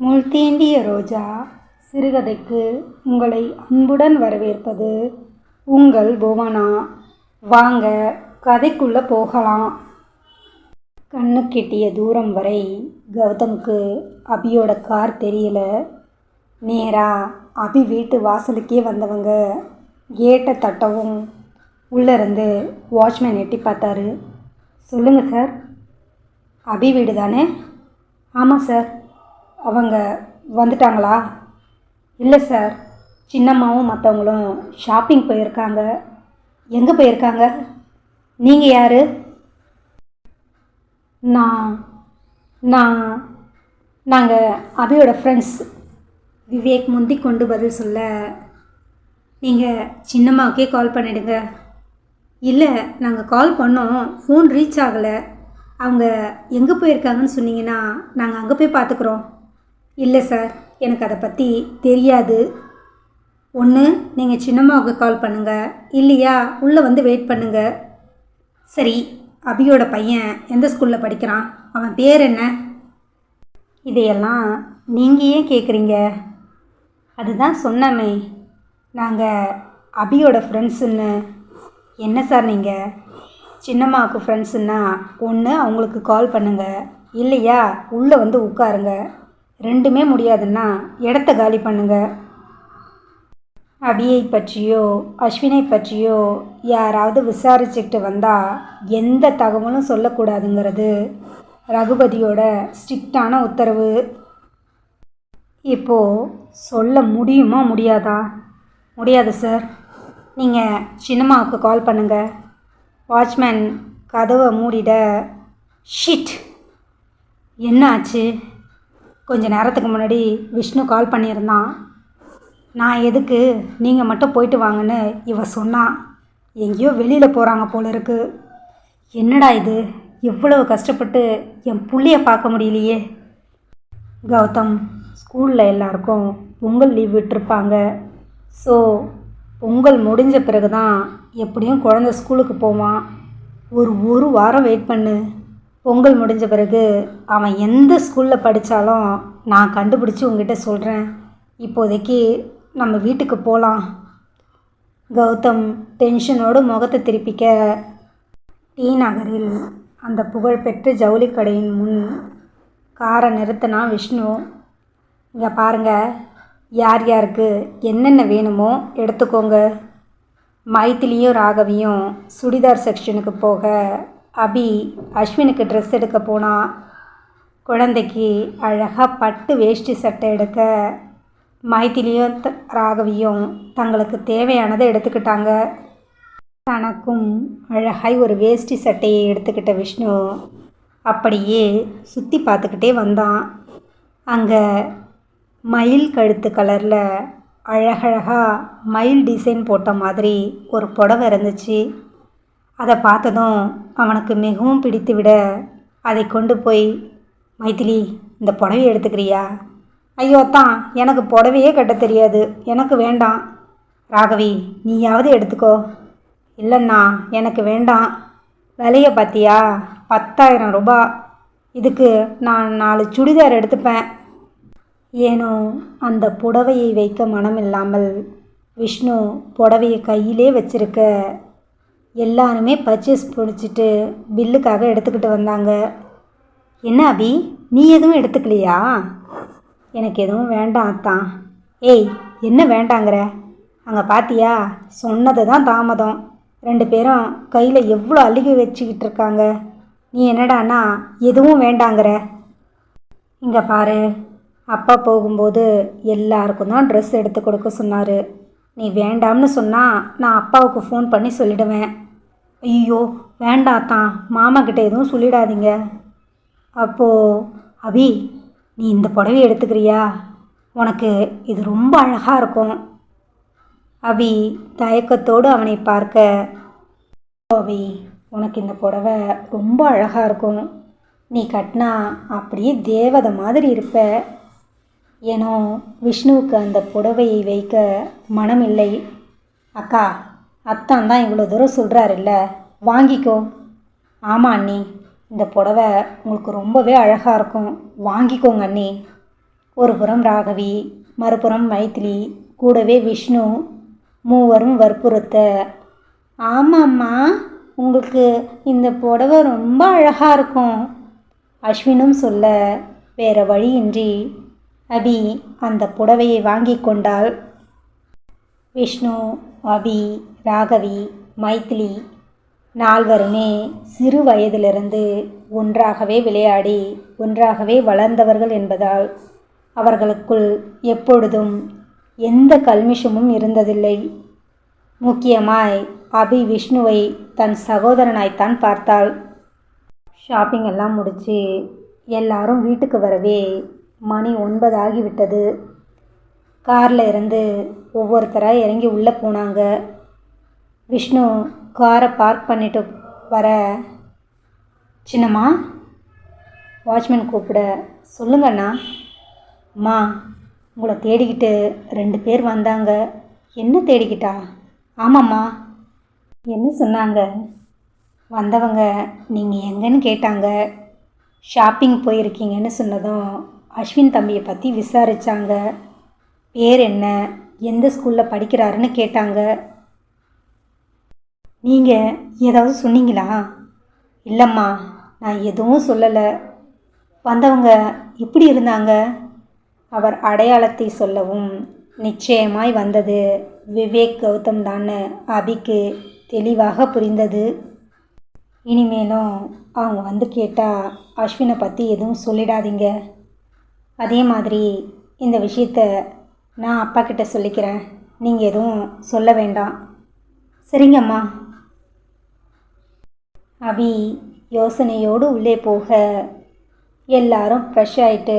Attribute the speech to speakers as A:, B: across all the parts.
A: முள் தீண்டிய ரோஜா சிறுகதைக்கு உங்களை அன்புடன் வரவேற்பது உங்கள் புவனா. வாங்க கதைக்குள்ளே போகலாம். கண்ணு கெட்டிய தூரம் வரை கௌதமுக்கு அபியோட கார் தெரியல. நேராக அபி வீட்டு வாசலுக்கே வந்தவங்க கேட்டை தட்டவும் உள்ளேருந்து வாட்ச்மேன் எட்டி பார்த்தாரு. சொல்லுங்கள் சார். அபி வீடு தானே? ஆமாம் சார். அவங்க வந்துட்டாங்களா? இல்லை சார் சின்னம்மாவும் மற்றவங்களும் ஷாப்பிங் போயிருக்காங்க. எங்கே போயிருக்காங்க? நீங்கள் யார்? நான் நான் நாங்கள் அபியோட ஃப்ரெண்ட்ஸ் விவேக் முந்தி கொண்டு பதில் சொல்ல நீங்கள் சின்னம்மாவுக்கே கால் பண்ணிடுங்க. இல்லை நாங்கள் கால் பண்ணோம் ஃபோன் ரீச் ஆகலை. அவங்க எங்கே போயிருக்காங்கன்னு சொன்னீங்கன்னா நாங்கள் அங்கே போய் பார்த்துக்குறோம். இல்லை சார் எனக்கு அதை பற்றி தெரியாது. ஒன்று நீங்கள் சின்னம்மாவுக்கு கால் பண்ணுங்கள் இல்லையா உள்ளே வந்து வெயிட் பண்ணுங்கள் சரி அபியோட பையன் எந்த ஸ்கூலில் படிக்கிறான்? அவன் பேர் என்ன? இதையெல்லாம் நீங்கள் ஏன் கேட்குறீங்க அதுதான் சொன்னமே. நாங்கள் அபியோட ஃப்ரெண்ட்ஸுன்னு என்ன சார் நீங்கள் சின்னம்மாவுக்கு ஃப்ரெண்ட்ஸுன்னா ஒன்று அவங்களுக்கு கால் பண்ணுங்கள் இல்லையா உள்ளே வந்து உட்காருங்க. ரெண்டுமே முடியாதுன்னா இடத்த காலி பண்ணுங்கள் அபியை பற்றியோ அஸ்வினை பற்றியோ யாராவது விசாரிச்சுக்கிட்டு வந்தால் எந்த தகவலும் சொல்லக்கூடாதுங்கிறது ரகுபதியோட ஸ்ட்ரிக்டான உத்தரவு. இப்போது சொல்ல முடியுமா முடியாதா? முடியாது சார். நீங்கள் சின்னம்மாவுக்கு கால் பண்ணுங்கள் வாட்ச்மேன் கதவை மூடிட ஷிட்! என்ன ஆச்சு? கொஞ்ச நேரத்துக்கு முன்னாடி விஷ்ணு கால் பண்ணியிருந்தான். நான் எதுக்கு? நீங்கள் மட்டும் போயிட்டு வாங்கன்னு இவ சொன்னான் எங்கேயோ வெளியில் போகிறாங்க போல இருக்கு. என்னடா இது? இவ்வளவு கஷ்டப்பட்டு என் புள்ளைய பார்க்க முடியலையே. கௌதம் ஸ்கூலில் எல்லாருக்கும் பொங்கல் லீவ் விட்டுருப்பாங்க. ஸோ பொங்கல் முடிஞ்ச பிறகு தான் எப்படியும் குழந்த ஸ்கூலுக்கு போவான். ஒரு ஒரு வாரம் வெயிட் பண்ணு. பொங்கல் முடிஞ்ச பிறகு அவன் எந்த ஸ்கூலில் படித்தாலும் நான் கண்டுபிடிச்சி உங்ககிட்ட சொல்கிறேன் இப்போதைக்கு நம்ம வீட்டுக்கு போகலாம் கௌதம் டென்ஷனோடு முகத்தை திருப்பிக்க டி நகரில் அந்த புகழ்பெற்ற ஜவுளி கடையின் முன் காரை நிறுத்தினா விஷ்ணு. இங்கே பாருங்கள் யார் யாருக்கு என்னென்ன வேணுமோ எடுத்துக்கோங்க. மைத்திலியும் ராகவியும் சுடிதார் செக்ஷனுக்கு போக அபி அஸ்வினுக்கு ட்ரெஸ் எடுக்க போனா குழந்தைக்கு அழகாக பட்டு வேஷ்டி சட்டை எடுக்க மைத்திலியும் ராகவியும் தங்களுக்கு தேவையானதை எடுத்துக்கிட்டாங்க. தனக்கும் அழகாய் ஒரு வேஷ்டி சட்டையை எடுத்துக்கிட்ட விஷ்ணு அப்படியே சுற்றி பார்த்துக்கிட்டே வந்தான். அங்கே மயில் கழுத்து கலரில் அழகழகாக மயில் டிசைன் போட்ட மாதிரி ஒரு புடவை இருந்துச்சு. அதை பார்த்ததும் அவனுக்கு மிகவும் பிடித்து விட அதை கொண்டு போய் மைதிலி இந்த புடவையை எடுத்துக்கிறியா? ஐயோ தான் எனக்கு புடவையே கட்ட தெரியாது. எனக்கு வேண்டாம். ராகவி நீயாவது எடுத்துக்கோ. இல்லைண்ணா எனக்கு வேண்டாம். விலைய பார்த்தியா பத்தாயிரம் ரூபாய் இதுக்கு நான் நாலு சுடிதார் எடுத்துப்பேன். ஏனோ அந்த புடவையை வைக்க மனமில்லாமல் விஷ்ணு புடவையை கையிலே வச்சிருக்க எல்லாருமே பர்ச்சேஸ் பிடிச்சிட்டு பில்லுக்காக எடுத்துக்கிட்டு வந்தாங்க. என்ன அபி? நீ எதுவும் எடுத்துக்கலையா? எனக்கு எதுவும் வேண்டாம் அத்தான் ஏய் என்ன வேண்டாங்கிற? அங்கே பாத்தியா? சொன்னது தான் தாமதம். ரெண்டு பேரும் கையில் எவ்வளோ அழுகி வச்சுக்கிட்டு இருக்காங்க. நீ என்னடான்னா எதுவும் வேண்டாங்கிற? இங்கே பாரு. அப்பா போகும்போது எல்லாருக்கும் தான் ட்ரெஸ் எடுத்து கொடுக்க சொன்னார். நீ வேண்டாம்னு சொன்னால் நான் அப்பாவுக்கு ஃபோன் பண்ணி சொல்லிடுவேன். ஐயோ வேண்டாத்தான் மாமாக்கிட்ட எதுவும் சொல்லிடாதீங்க. அப்போது அபி நீ இந்த புடவை எடுத்துக்கிறியா? உனக்கு இது ரொம்ப அழகாக இருக்கும். அபி தயக்கத்தோடு அவனை பார்க்க அபி உனக்கு இந்த புடவை ரொம்ப அழகாக இருக்கும். நீ கட்டினா அப்படியே தேவதை மாதிரி இருப்ப. ஏனோ விஷ்ணுவுக்கு அந்த புடவையை வைக்க மனமில்லை. அக்கா அத்தான் தான் இவ்வளோ தூரம் சொல்கிறாருல்ல வாங்கிக்கோ. ஆமாம் அண்ணி இந்த புடவை உங்களுக்கு ரொம்பவே அழகாக இருக்கும். வாங்கிக்கோங்க அண்ணி. ஒரு புறம் ராகவி மறுபுறம் மைத்திலி கூடவே விஷ்ணு மூவரும் வற்புறுத்த. ஆமாம்மா உங்களுக்கு இந்த புடவை ரொம்ப அழகாக இருக்கும். அஸ்வினும் சொல்ல வேறு வழியின்றி. அபி அந்த புடவையை வாங்கி கொண்டால் விஷ்ணு அபி ராகவி மைத்திலி நால்வருமே சிறு வயதிலிருந்து ஒன்றாகவே விளையாடி ஒன்றாகவே வளர்ந்தவர்கள் என்பதால் அவர்களுக்குள் எப்பொழுதும் எந்த கல்மிஷமும் இருந்ததில்லை. முக்கியமாய் அபி விஷ்ணுவை தன் சகோதரனாய்த்தான் பார்த்தாள். ஷாப்பிங் எல்லாம் முடித்து எல்லாரும் வீட்டுக்கு வரவே மணி ஒன்பதாகிவிட்டது. காரில் இருந்து ஒவ்வொருத்தராக இறங்கி உள்ளே போனாங்க. விஷ்ணு காரை பார்க் பண்ணிட்டு வர. சின்னம்மா வாட்ச்மேன் கூப்பிட சொல்லுங்கண்ணா அம்மா உங்களை தேடிக்கிட்டு ரெண்டு பேர் வந்தாங்க. என்ன தேடிக்கிட்டா? ஆமாம்மா. என்ன சொன்னாங்க? வந்தவங்க நீங்கள் எங்கன்னு கேட்டாங்க. ஷாப்பிங் போயிருக்கீங்கன்னு சொன்னதும் அஸ்வின் தம்பியை பற்றி விசாரித்தாங்க பேர் என்ன? எந்த ஸ்கூலில் படிக்கிறாருன்னு கேட்டாங்க. நீங்கள் ஏதாவது சொன்னீங்களா? இல்லைம்மா நான் எதுவும் சொல்லலை. வந்தவங்க எப்படி இருந்தாங்க? அவர் அடையாளத்தை சொல்லவும் நிச்சயமாய் வந்தது. விவேக் கௌதம் தான் அபிக்கு தெளிவாக புரிந்தது. இனிமேலும் அவங்க வந்து கேட்டால் அஸ்வினை பற்றி எதுவும் சொல்லிடாதீங்க. அதே மாதிரி இந்த விஷயத்த நான் அப்பா கிட்ட சொல்லிக்கிறேன். நீங்கள் எதுவும் சொல்ல வேண்டாம். சரிங்கம்மா அபி யோசனையோடு உள்ளே போக எல்லாரும் ஃப்ரெஷ் ஆகிட்டு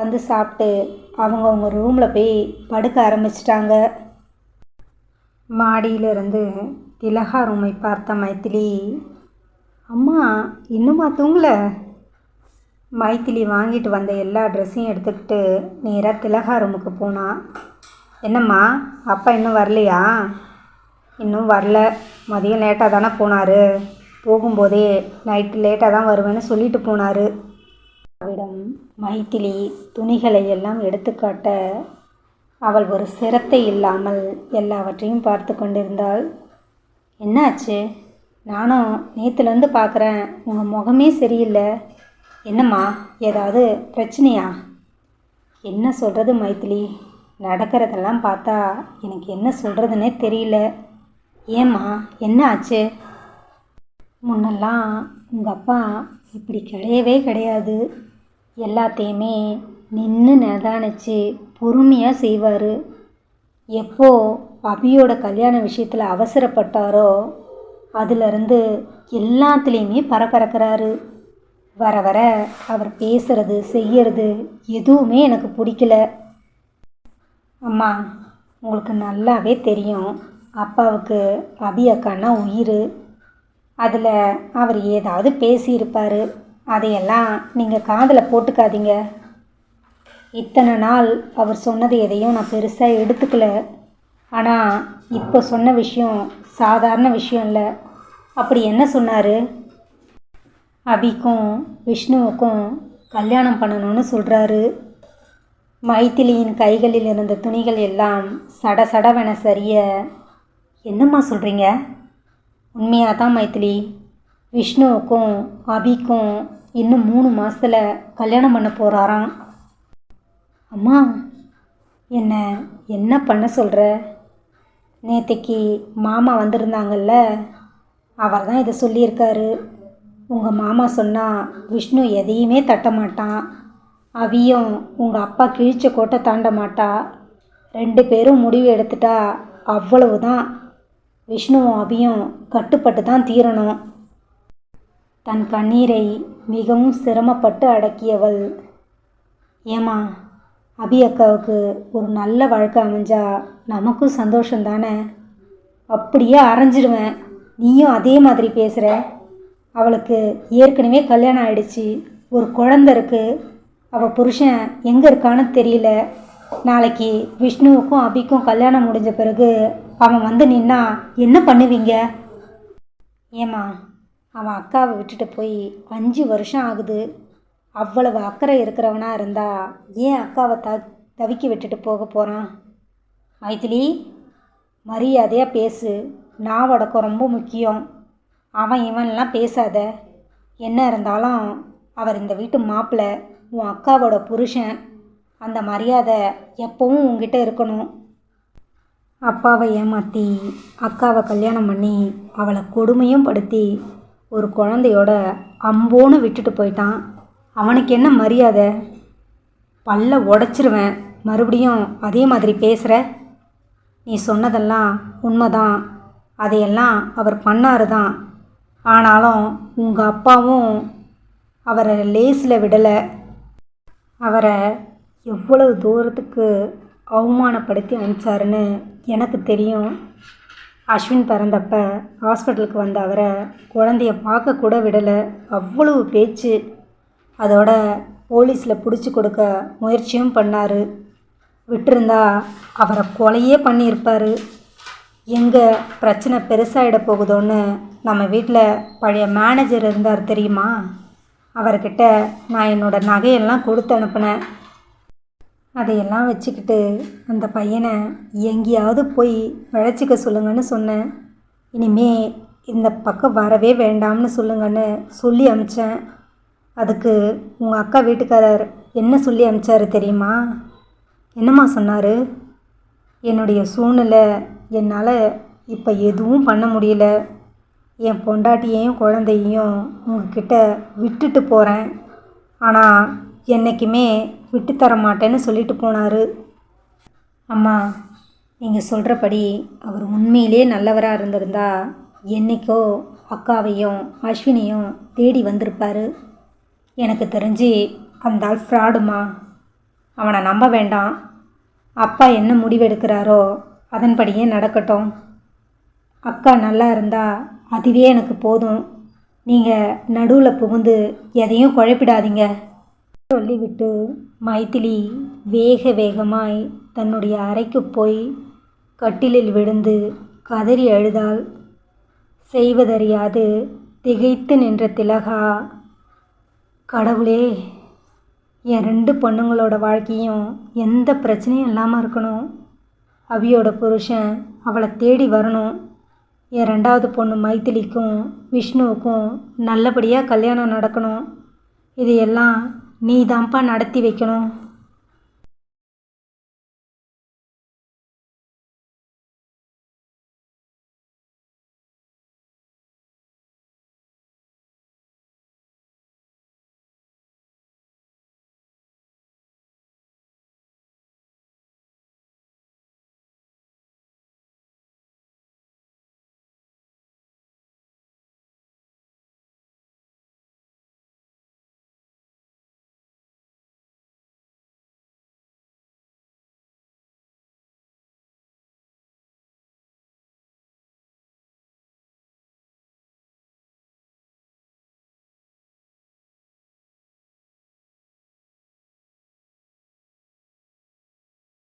A: வந்து சாப்பிட்டு அவங்கவுங்க ரூமில் போய் படுக்க ஆரம்பிச்சிட்டாங்க. மாடியிலிருந்து திலகா ரூமை பார்த்த மைத்திலி அம்மா இன்னுமா தூங்கலை? மைத்திலி வாங்கிட்டு வந்த எல்லா ட்ரெஸ்ஸையும் எடுத்துக்கிட்டு நேராக திலகா ரூமுக்கு போனா என்னம்மா அப்பா இன்னும் வரலையா? இன்னும் வரல. மதியம் லேட்டாக தானே போனார். போகும்போதே நைட்டு லேட்டாக தான் வருவேன்னு சொல்லிட்டு போனார். அவிடம் மைத்திலி துணிகளை எல்லாம் எடுத்துக்காட்ட அவள் ஒரு சிரத்தை இல்லாமல் எல்லாவற்றையும் பார்த்து கொண்டிருந்தாள். என்னாச்சு? நானும் நேற்றுலேருந்து பார்க்குறேன் உங்கள் முகமே சரியில்லை. என்னம்மா ஏதாவது பிரச்சனையா? என்ன சொல்கிறது மைத்திலி நடக்கிறதெல்லாம் பார்த்தா எனக்கு என்ன சொல்கிறதுனே தெரியல. ஏம்மா என்ன ஆச்சு? முன்னெல்லாம் உங்கள் அப்பா இப்படி கிடையவே கிடையாது. எல்லாத்தையுமே நின்று நிதானிச்சு பொறுமையாக செய்வார். எப்போ அபியோட கல்யாண விஷயத்தில் அவசரப்பட்டாரோ அதிலிருந்து எல்லாத்துலேயுமே பரபரக்கிறாரு. வர வர அவர் பேசுறது செய்யறது எதுவுமே எனக்கு பிடிக்கல. அம்மா உங்களுக்கு நல்லாவே தெரியும். அப்பாவுக்கு அபி அக்கான்னா உயிர். அதில் அவர் ஏதாவது பேசியிருப்பார். அதையெல்லாம் நீங்கள் காதில் போட்டுக்காதீங்க. இத்தனை நாள் அவர் சொன்னது எதையும் நான் பெருசாக எடுத்துக்கல. ஆனால் இப்போ சொன்ன விஷயம் சாதாரண விஷயம் இல்லை. அப்படி என்ன சொன்னார்? அபிக்கும் விஷ்ணுவுக்கும் கல்யாணம் பண்ணணும்னு சொல்கிறாரு மைத்திலியின் கைகளில் இருந்த துணிகள் எல்லாம் சட சடவென சரிய. என்னம்மா சொல்கிறீங்க உண்மையாக தான் மைத்திலி. விஷ்ணுவுக்கும் அபிக்கும் இன்னும் மூணு மாதத்தில் கல்யாணம் பண்ண போகிறாராம் அம்மா என்ன என்ன பண்ண சொல்கிற நேற்றுக்கு மாமா வந்திருந்தாங்கல்ல அவர் தான் இதை சொல்லியிருக்காரு. உங்கள் மாமா சொன்னால் விஷ்ணு எதையுமே தட்ட மாட்டான் அவியும் உங்கள் அப்பா கிழிச்ச கோட்டை தாண்ட மாட்டா. ரெண்டு பேரும் முடிவு எடுத்துட்டா அவ்வளவுதான். விஷ்ணுவும் அபியும் கட்டுப்பட்டு தான் தீரணும். தன் கண்ணீரை மிகவும் சிரமப்பட்டு அடக்கியவள். ஏமா அபி அக்காவுக்கு ஒரு நல்ல வாழ்க்கை அமைஞ்சா நமக்கும் சந்தோஷம் தானே? அப்படியே அரைஞ்சிடுவேன். நீயும் அதே மாதிரி பேசுகிற அவளுக்கு ஏற்கனவே கல்யாணம் ஆயிடுச்சு. ஒரு குழந்த இருக்குது அவள் புருஷன் எங்கே இருக்கான்னு தெரியல. நாளைக்கு விஷ்ணுவுக்கும் அபிக்கும் கல்யாணம் முடிஞ்ச பிறகு அவன் வந்து நின்னா என்ன பண்ணுவீங்க? ஏம்மா அவன் அக்காவை விட்டுட்டு போய் அஞ்சு வருஷம் ஆகுது. அவ்வளவு அக்கறை இருக்கிறவனா இருந்தா ஏன் அக்காவை த தவிக்கி விட்டுட்டு போக போகிறான் மைதிலி மரியாதையாக பேசு. நாவடக்கம் ரொம்ப முக்கியம். அவன் இவன்லாம் பேசாத. என்ன இருந்தாலும் அவர் இந்த வீட்டு மாப்பிள்ளை உன் அக்காவோட புருஷன் அந்த மரியாதை எப்பவும் உங்ககிட்ட இருக்கணும். அப்பாவை ஏமாற்றி அக்காவை கல்யாணம் பண்ணி அவளை கொடுமையும் படுத்தி ஒரு குழந்தையோட அம்போன்னு விட்டுட்டு போயிட்டான். அவனுக்கு என்ன மரியாதை? பல்ல உடச்சிருவேன். மறுபடியும் அதே மாதிரி பேசுகிற நீ சொன்னதெல்லாம் உண்மைதான். அதையெல்லாம் அவர் பண்ணாரு தான் ஆனாலும் உங்கள் அப்பாவும் அவரை லேஸில் விடலை. அவரை எவ்வளவு தூரத்துக்கு அவமானப்படுத்தி அனுப்பிச்சாருன்னு எனக்கு தெரியும். அஸ்வின் பிறந்தப்ப ஹாஸ்பிட்டலுக்கு வந்த அவரை குழந்தைய பார்க்க கூட விடலை. அவ்வளவு பேச்சு. அதோட போலீஸில் பிடிச்சி கொடுக்க முயற்சியும் பண்ணார். விட்டிருந்தா அவரை கொலையே பண்ணியிருப்பார். எங்கே பிரச்சனை பெருசாகிட போகுதோன்னு நம்ம வீட்டில் பழைய மேனேஜர் இருந்தார் தெரியுமா? அவர்கிட்ட நான் என்னோட நகையெல்லாம் கொடுத்து அனுப்புனேன். அதையெல்லாம் வச்சுக்கிட்டு அந்த பையனை எங்கேயாவது போய் விளைச்சிக்க சொல்லுங்கன்னு சொன்னேன். இனிமே இந்த பக்கம் வரவே வேண்டாம்னு சொல்லுங்கன்னு சொல்லி அமிச்சேன். அதுக்கு உங்கள் அக்கா வீட்டுக்காரர் என்ன சொல்லி அனுப்பிச்சாரு தெரியுமா? என்னம்மா சொன்னார்? என்னுடைய சூழ்நிலை என்னால் இப்போ எதுவும் பண்ண முடியல. என் பொண்டாட்டியையும் குழந்தையையும் உங்ககிட்ட விட்டுட்டு போகிறேன் ஆனால் என்றைக்குமே விட்டு தர மாட்டேன்னு சொல்லிட்டு போனார். அம்மா நீங்கள் சொல்கிறபடி அவர் உண்மையிலே நல்லவராக இருந்திருந்தா என்னைக்கோ அக்காவையும் அஸ்வினியும் தேடி வந்திருப்பார். எனக்கு தெரிஞ்சு அந்த ஆள் ஃப்ராடுமா அவனை நம்ப வேண்டாம். அப்பா என்ன முடிவெடுக்கிறாரோ அதன்படியே நடக்கட்டும். அக்கா நல்லா இருந்தால் அதுவே எனக்கு போதும். நீங்கள் நடுவில் புகுந்து எதையும் குழப்பிடாதீங்க. சொல்லிவிட்டு மைத்திலி வேக வேகமாய் தன்னுடைய அறைக்கு போய் கட்டிலில் விழுந்து கதறி அழுதாள். செய்வதறியாது திகைத்து நின்ற திலகா கடவுளே என் ரெண்டு பொண்ணுங்களோட வாழ்க்கையும் எந்த பிரச்சனையும் இல்லாமல் இருக்கணும். அவியோட புருஷன் அவளை தேடி வரணும். என் ரெண்டாவது பொண்ணு மைத்திலிக்கும் விஷ்ணுவுக்கும் நல்லபடியாக கல்யாணம் நடக்கணும். இது எல்லாம் நீ தான்ப்பா நடத்தி வைக்கணும்.